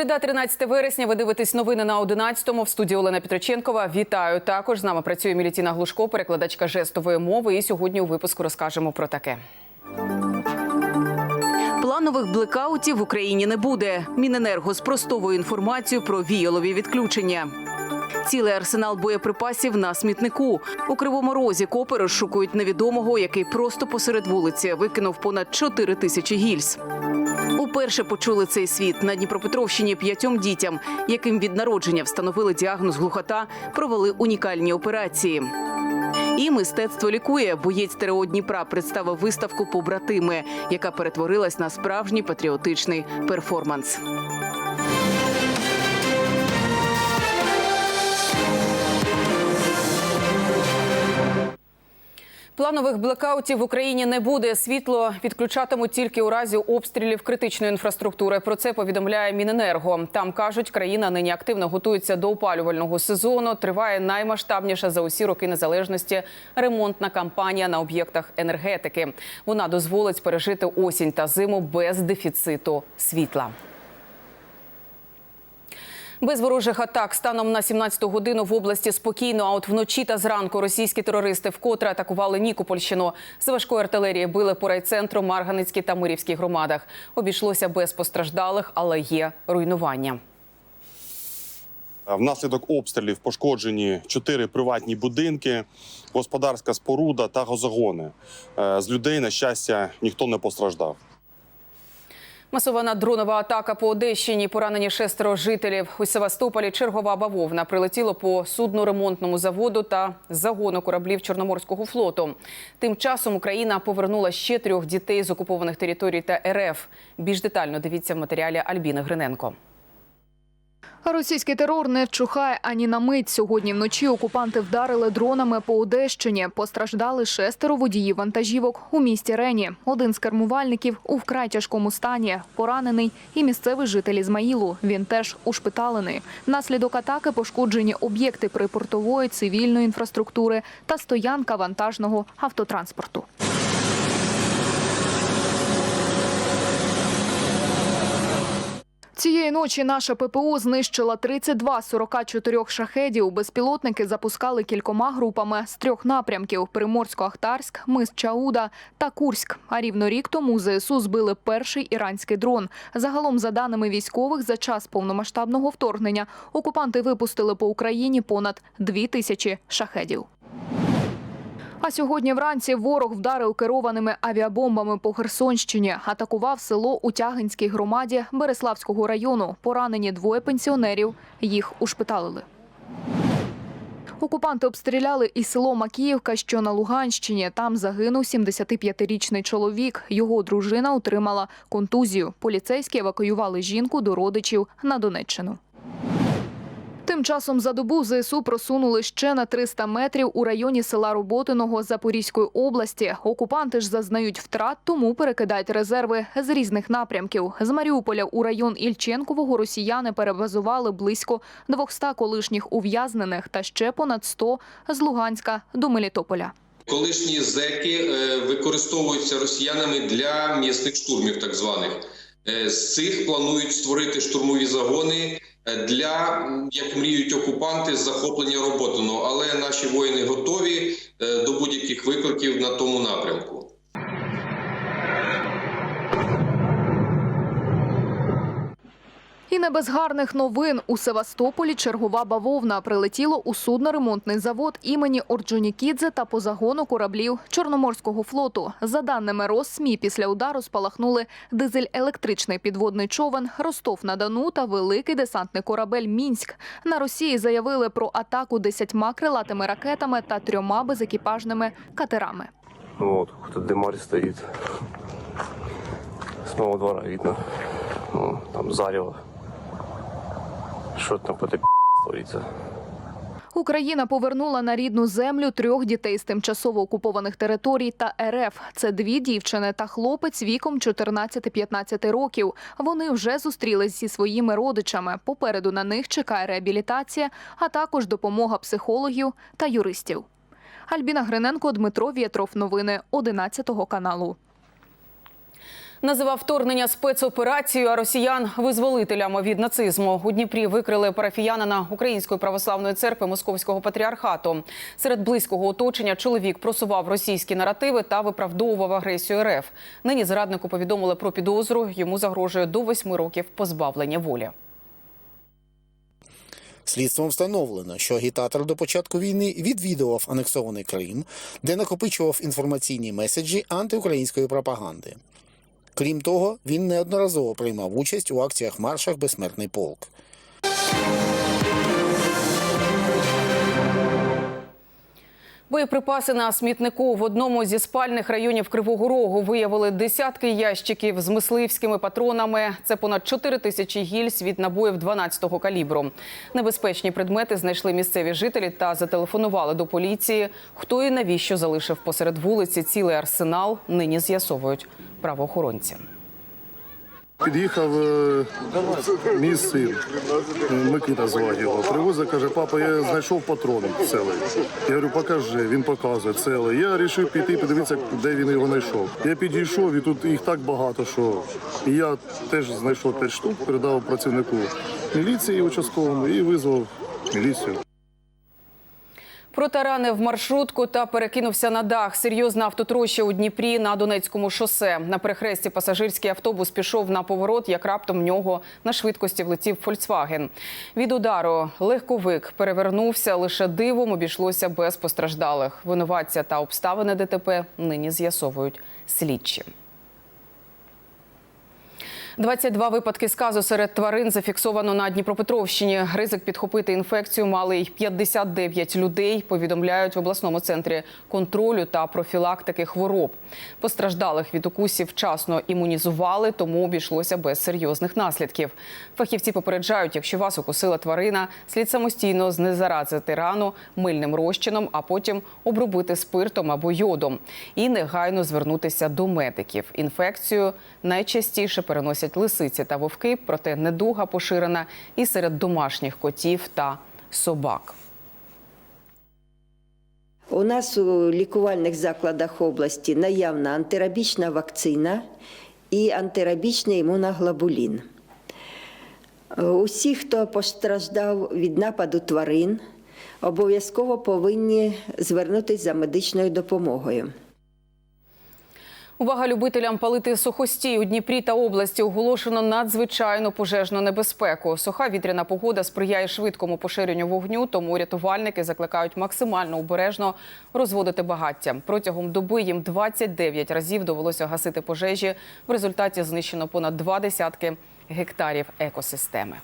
Середа, 13 вересня. Ви дивитесь новини на 11-му. В студії Олена Петроченкова. Вітаю. Також з нами працює Мілітіна Глушко, перекладачка жестової мови. І сьогодні у випуску розкажемо про таке. Планових блекаутів в Україні не буде. Міненерго спростовує інформацію про віялові відключення. Цілий арсенал боєприпасів на смітнику. У кривому розі копи розшукують невідомого, який просто посеред вулиці викинув понад 4 тисячі гільз. Уперше почули цей світ на Дніпропетровщині п'ятьом дітям, яким від народження встановили діагноз глухота, провели унікальні операції. І мистецтво лікує. Боєць ТРО Дніпра представив виставку Побратими, яка перетворилась на справжній патріотичний перформанс. Планових блекаутів в Україні не буде. Світло відключатимуть тільки у разі обстрілів критичної інфраструктури. Про це повідомляє Міненерго. Там кажуть, країна нині активно готується до опалювального сезону. Триває наймасштабніша за усі роки незалежності ремонтна кампанія на об'єктах енергетики. Вона дозволить пережити осінь та зиму без дефіциту світла. Без ворожих атак станом на 17-ту годину в області спокійно. А от вночі та зранку російські терористи вкотре атакували Нікопольщину. З важкої артилерії били по райцентру, Марганецькій та Мирівській громадах. Обійшлося без постраждалих, але є руйнування. Внаслідок обстрілів пошкоджені чотири приватні будинки, господарська споруда та газогони. Е, З людей, на щастя, ніхто не постраждав. Масована дронова атака по Одещині. Поранені шестеро жителів. У Севастополі чергова бавовна прилетіла по судно-ремонтному заводу та загону кораблів Чорноморського флоту. Тим часом Україна повернула ще трьох дітей з окупованих територій та РФ. Більш детально дивіться в матеріалі Альбіни Гриненко. Російський терор не вчухає ані на мить. Сьогодні вночі окупанти вдарили дронами по Одещині. Постраждали шестеро водіїв вантажівок у місті Рені. Один з кермувальників у вкрай тяжкому стані, поранений і місцевий житель Ізмаїлу. Він теж ушпиталений. Внаслідок атаки пошкоджені об'єкти припортової цивільної інфраструктури та стоянка вантажного автотранспорту. Цієї ночі наша ППО знищила 32 з 44 шахедів. Безпілотники запускали кількома групами з трьох напрямків: Приморсько-Ахтарськ, Мис Чауда та Курськ. А рівно рік тому ЗСУ збили перший іранський дрон. Загалом, за даними військових, за час повномасштабного вторгнення окупанти випустили по Україні понад дві тисячі шахедів. А сьогодні вранці ворог вдарив керованими авіабомбами по Херсонщині. Атакував село у Тягинській громаді Береславського району. Поранені двоє пенсіонерів. Їх ушпиталили. Окупанти обстріляли і село Макіївка, що на Луганщині. Там загинув 75-річний чоловік. Його дружина отримала контузію. Поліцейські евакуювали жінку до родичів на Донеччину. Тим часом за добу ЗСУ просунули ще на 300 метрів у районі села Роботиного Запорізької області. Окупанти ж зазнають втрат, тому перекидають резерви з різних напрямків. З Маріуполя у район Ільченкового росіяни перебазували близько 200 колишніх ув'язнених та ще понад 100 з Луганська до Мелітополя. Колишні зеки е, використовуються росіянами для м'ясних штурмів, так званих. Е, З цих планують створити штурмові загони для, як мріють окупанти, захоплення роботи. Але наші воїни готові е, до будь-яких викликів на тому напрямку. І не без гарних новин у Севастополі чергова бавовна прилетіло у судно-ремонтний завод імені Орджонікідзе та по загону кораблів Чорноморського флоту. За даними Россмі, після удару спалахнули дизель-електричний підводний човен Ростов-на-Дону та великий десантний корабель Мінськ. На Росії заявили про атаку десятьма крилатими ракетами та трьома безекіпажними катерами. Вот, кто дымарь стоит. С моего двора видно. Ну, там зарево. Что там по этой творится? Україна повернула на рідну землю трьох дітей з тимчасово окупованих територій та РФ. Це дві дівчини та хлопець віком 14-15 років. Вони вже зустрілись зі своїми родичами. Попереду на них чекає реабілітація, а також допомога психологів та юристів. Альбіна Гриненко, Дмитро Вєтров. Новини 11 каналу. Називав вторгнення спецоперацією, а росіян визволителями від нацизму. У Дніпрі викрили парафіянина Української православної церкви Московського патріархату. Серед близького оточення чоловік просував російські наративи та виправдовував агресію РФ. Нині зраднику повідомили про підозру. Йому загрожує до восьми років позбавлення волі. Слідством встановлено, що агітатор до початку війни відвідував анексований Крим, де накопичував інформаційні меседжі антиукраїнської пропаганди. Крім того, він неодноразово приймав участь у акціях маршах Безсмертний полк. Боєприпаси на смітнику в одному зі спальних районів Кривого Рогу виявили десятки ящиків з мисливськими патронами. Це понад 4 тисячі гільз від набоїв 12-го калібру. Небезпечні предмети знайшли місцеві жителі та зателефонували до поліції. Хто і навіщо залишив посеред вулиці цілий арсенал, нині з'ясовують правоохоронці. Під'їхав е, мій син, Микита звати його. Привозить, каже, папа, я знайшов патрон цілий. Я говорю, покажи, він показує цілий. Я вирішив піти, подивитися, де він його знайшов. Я підійшов, і тут їх так багато, що і я теж знайшов 5 штук, передав працівнику міліції участковому і визвав міліцію. Протаранив маршрутку та перекинувся на дах. Серйозна автотроща у Дніпрі на Донецькому шосе. На перехресті пасажирський автобус пішов на поворот, як раптом в нього на швидкості влетів Фольксваген. Від удару легковик перевернувся. Лише дивом обійшлося без постраждалих. Винуватця та обставини ДТП нині з'ясовують слідчі. 22 випадки сказу серед тварин зафіксовано на Дніпропетровщині. Ризик підхопити інфекцію мали й 59 людей. Повідомляють в обласному центрі контролю та профілактики хвороб. Постраждалих від укусів вчасно імунізували, тому обійшлося без серйозних наслідків. Фахівці попереджають, якщо вас укусила тварина, слід самостійно знезаразити рану мильним розчином, а потім обробити спиртом або йодом і негайно звернутися до медиків. Інфекцію найчастіше переносять лисиці та вовки, проте недуга поширена і серед домашніх котів та собак. У нас у лікувальних закладах області наявна антирабічна вакцина і антирабічний імуноглобулін. Усі, хто постраждав від нападу тварин, обов'язково повинні звернутися за медичною допомогою. Увага любителям палити сухостій у Дніпрі та області оголошено надзвичайну пожежну небезпеку. Суха вітряна погода сприяє швидкому поширенню вогню, тому рятувальники закликають максимально обережно розводити багаття. Протягом доби їм 29 разів довелося гасити пожежі. В результаті знищено понад два десятки гектарів екосистеми.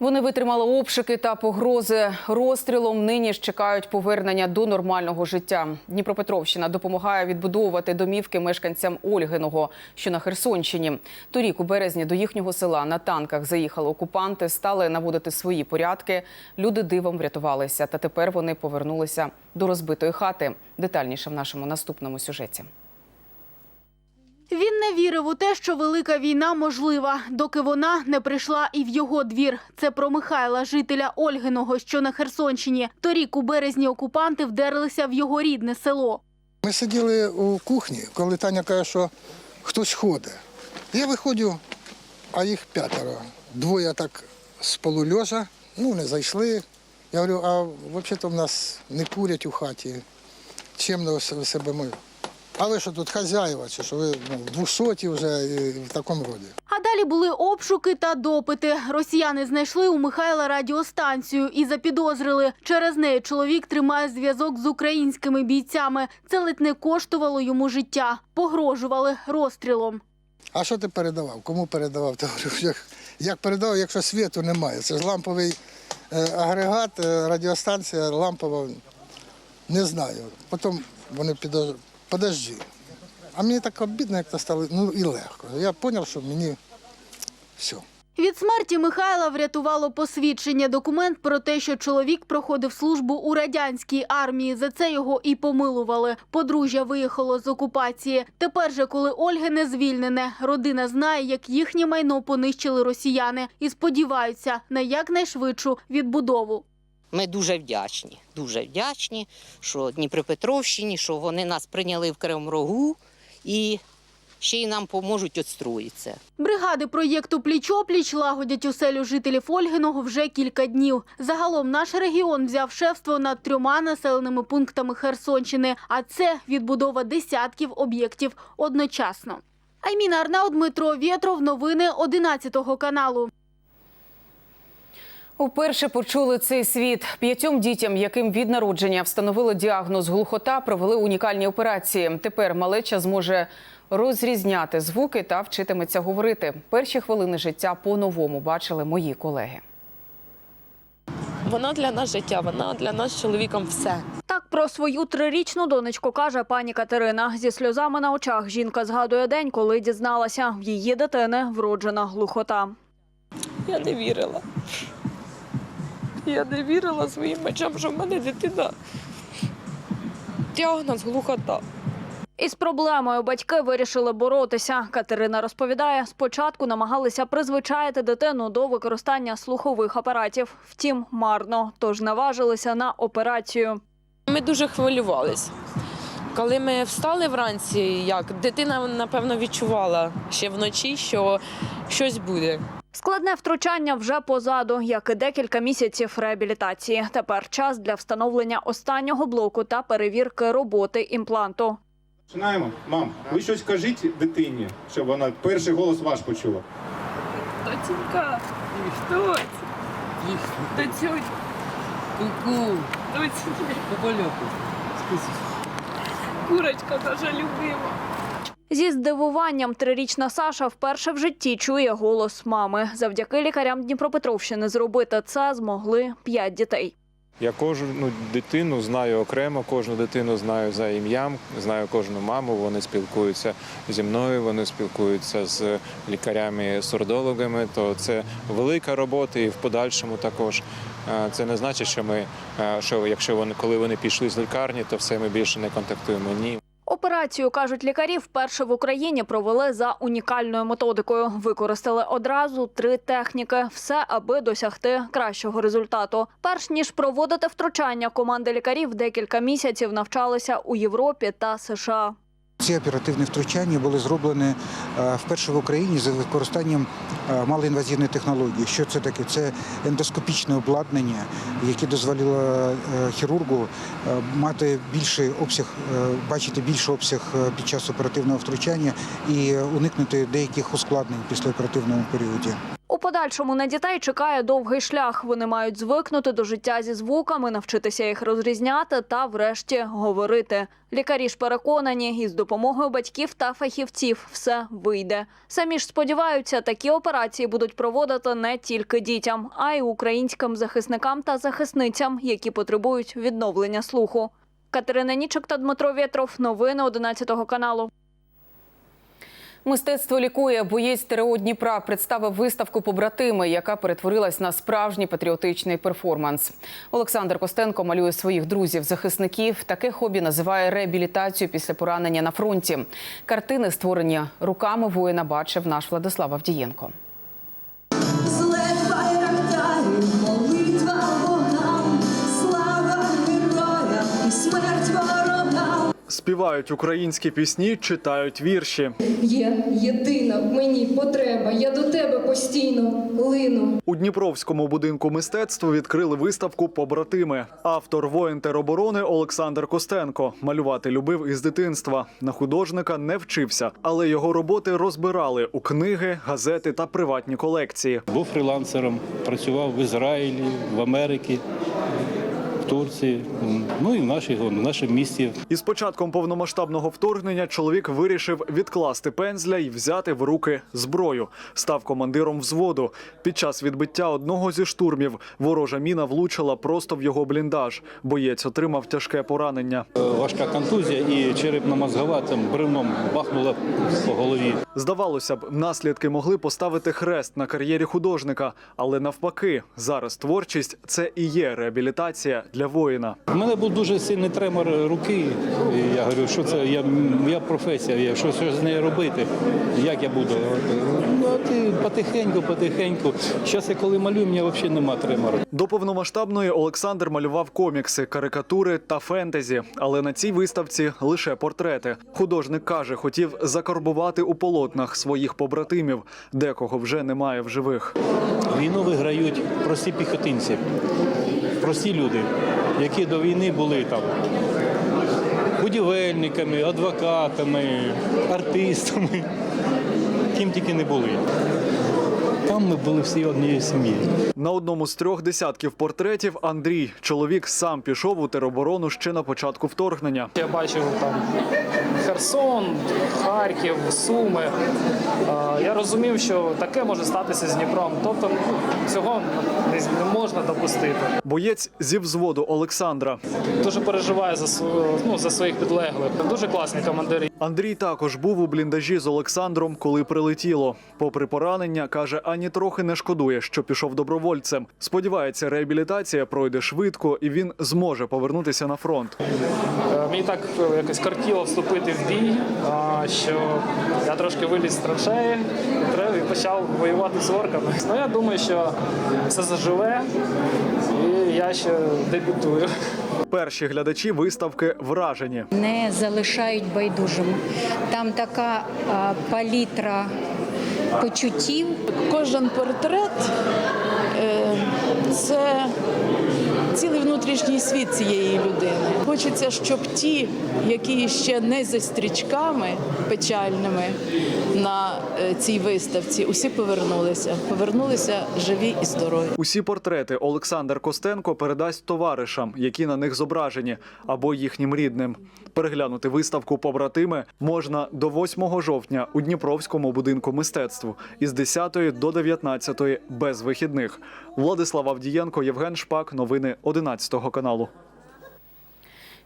Вони витримали обшуки та погрози розстрілом. Нині ж чекають повернення до нормального життя. Дніпропетровщина допомагає відбудовувати домівки мешканцям Ольгиного, що на Херсонщині. Торік у березні до їхнього села на танках заїхали окупанти, стали наводити свої порядки. Люди дивом врятувалися, та тепер вони повернулися до розбитої хати. Детальніше в нашому наступному сюжеті. Він не вірив у те, що велика війна можлива, доки вона не прийшла і в його двір. Це про Михайла, жителя Ольгиного, що на Херсонщині. Торік у березні окупанти вдерлися в його рідне село. Ми сиділи у кухні, коли Таня каже, що хтось ходить. Я виходжу, а їх п'ятеро. Двоє так з полульожа, ну не зайшли. Я говорю, а взагалі-то в нас не курять у хаті. Чим себе ми? А ви що тут хазяїва, чи що ви ну, двохсоті вже і в такому роді? А далі були обшуки та допити. Росіяни знайшли у Михайла радіостанцію і запідозрили. Через неї чоловік тримає зв'язок з українськими бійцями. Це ледь не коштувало йому життя. Погрожували розстрілом. А що ти передавав? Кому передавав? Та як, як передавав, якщо світу немає? Це ж ламповий е, агрегат, е, радіостанція лампова. Не знаю. Потім вони підозрюють, подожди. А мені так обідно, як то стало, ну і легко. Я зрозумів, що мені все. Від смерті Михайла врятувало посвідчення. Документ про те, що чоловік проходив службу у радянській армії. За це його і помилували. Подружжя виїхало з окупації. Тепер же, коли Ольги не звільнене, родина знає, як їхнє майно понищили росіяни, і сподіваються на якнайшвидшу відбудову. Ми дуже вдячні, дуже вдячні, що Дніпропетровщині, що вони нас прийняли в Кривому Рогу і ще й нам поможуть відстроїтися. Бригади проєкту «Пліч-опліч» лагодять оселю жителів Ольгиного вже кілька днів. Загалом наш регіон взяв шефство над трьома населеними пунктами Херсонщини, а це відбудова десятків об'єктів одночасно. Айміна Арнау, Дмитро Вєтров. Новини 11 каналу. Вперше почули цей світ. П'ятьом дітям, яким від народження встановили діагноз глухота, провели унікальні операції. Тепер малеча зможе розрізняти звуки та вчитиметься говорити. Перші хвилини життя по-новому бачили мої колеги. Вона для нас життя, вона для нас з чоловіком все. Так про свою трирічну донечку каже пані Катерина. Зі сльозами на очах жінка згадує день, коли дізналася, в її дитини вроджена глухота. Я не вірила. Я не вірила своїм очам, що в мене дитина діагноз глухота. Із проблемою батьки вирішили боротися. Катерина розповідає, спочатку намагалися призвичаїти дитину до використання слухових апаратів. Втім, марно, тож наважилися на операцію. Ми дуже хвилювались. Коли ми встали вранці, як дитина напевно відчувала ще вночі, що щось буде. Складне втручання вже позаду, як і декілька місяців реабілітації. Тепер час для встановлення останнього блоку та перевірки роботи імпланту. Починаємо. Мам, ви щось кажіть дитині, щоб вона перший голос ваш почула. Доченька, хто це? Доцюнь. Ку-ку. Курочка наша любима. Зі здивуванням трирічна Саша вперше в житті чує голос мами. Завдяки лікарям Дніпропетровщини зробити це змогли п'ять дітей. Я кожну дитину знаю окремо, кожну дитину знаю за ім'ям, знаю кожну маму. Вони спілкуються зі мною, вони спілкуються з лікарями-сурдологами. То це велика робота, і в подальшому також. Е, Це не значить, що ми е, що якщо вони коли вони пішли з лікарні, то все ми більше не контактуємо. Ні, Операцію, кажуть лікарі, вперше в Україні провели за унікальною методикою. Використали одразу три техніки, все аби досягти кращого результату. Перш ніж проводити втручання, команди лікарів декілька місяців навчалися у Європі та США. Ці оперативні втручання були зроблені е, вперше в Україні з використанням е, малоінвазивної технології. Що це таке? Це ендоскопічне обладнання, яке дозволило е, хірургу мати більший обсяг, бачити більший обсяг під час оперативного втручання і уникнути деяких ускладнень після оперативному періоді. У подальшому на дітей чекає довгий шлях. Вони мають звикнути до життя зі звуками, навчитися їх розрізняти та, врешті, говорити. Лікарі ж переконані, із допомогою батьків та фахівців все вийде. Самі ж сподіваються, такі операції будуть проводити не тільки дітям, а й українським захисникам та захисницям, які потребують відновлення слуху. Катерина Нічок та Дмитро Вєтров. Новини 11 каналу. Мистецтво лікує. Боєць ТРО Дніпра представив виставку побратими, яка перетворилась на справжній патріотичний перформанс. Олександр Костенко малює своїх друзів-захисників. Таке хобі називає реабілітацію після поранення на фронті. Картини, створені руками воїна, бачив наш Владислав Авдієнко. Співають українські пісні, читають вірші. Є єдина в мені потреба. Я до тебе постійно лину. У Дніпровському будинку мистецтва відкрили виставку Побратими. Автор воїн тероборони Олександр Костенко малювати любив із дитинства. На художника не вчився, але його роботи розбирали у книги, газети та приватні колекції. Був фрілансером, працював в Ізраїлі, в Америці, Турції, ну і в нашій в нашому місті. Із початком повномасштабного вторгнення чоловік вирішив відкласти пензля і взяти в руки зброю. Став командиром взводу. Під час відбиття одного зі штурмів ворожа міна влучила просто в його бліндаж. Боєць отримав тяжке поранення. Е, Важка контузія і черепно-мозгова там бревном бахнула по голові. Здавалося б, наслідки могли поставити хрест на кар'єрі художника, але навпаки, зараз творчість це і є реабілітація для воїна. У мене був дуже сильний тремор руки. І я говорю, що це я, моя професія, я що, що з нею робити, як я буду. Ну, а ти потихеньку, потихеньку. Зараз я коли малюю, мені взагалі нема тремору. До повномасштабної Олександр малював комікси, карикатури та фентезі, але на цій виставці лише портрети. Художник каже, хотів закарбувати у полотнах своїх побратимів, декого вже немає в живих. Війну виграють прості піхотинці, прості люди, які до війни були там будівельниками, адвокатами, артистами, ким тільки не були. Там ми були всі однією сім'єю. На одному з трьох десятків портретів Андрій. Чоловік сам пішов у тероборону ще на початку вторгнення. Я бачив там Херсон, Харків, Суми. Я розумів, що таке може статися з Дніпром. Тобто ну, цього не, можна допустити. Боєць зі взводу Олександра. Дуже переживаю за ну, за своїх підлеглих. Дуже класні командири. Андрій також був у бліндажі з Олександром, коли прилетіло. Попри поранення, каже, ані трохи не шкодує, що пішов добровольцем. Сподівається, реабілітація пройде швидко і він зможе повернутися на фронт. Е, Мені так е, якось кортіло вступити в бій, що я трошки виліз з траншеї і і почав воювати з орками. Ну я думаю, що все заживе, і я ще дебютую. Перші глядачі виставки вражені. не залишають байдужим. Там така а, палітра почуттів. Кожен портрет е, це цілий внутрішній світ цієї людини. Хочеться, щоб ті, які ще не за стрічками печальними на е, цій виставці, усі повернулися. Повернулися живі і здорові. Усі портрети Олександр Костенко передасть товаришам, які на них зображені, або їхнім рідним. Переглянути виставку побратими можна до 8 жовтня у Дніпровському будинку мистецтв із 10 до 19 без вихідних. Владислав Авдієнко, Євген Шпак. Новини 11 каналу.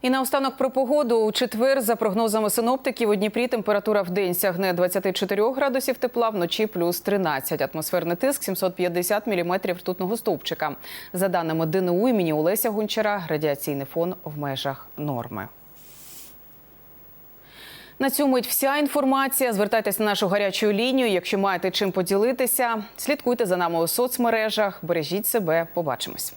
І наостанок про погоду. У четвер, за прогнозами синоптиків, у Дніпрі температура в день сягне 24 градусів тепла, вночі плюс 13. Атмосферний тиск 750 міліметрів ртутного стовпчика. За даними ДНУ імені Олеся Гончара, радіаційний фон в межах норми. На мить вся інформація. Звертайтеся на нашу гарячу лінію. Якщо маєте чим поділитися, слідкуйте за нами у соцмережах. Бережіть себе. Побачимось.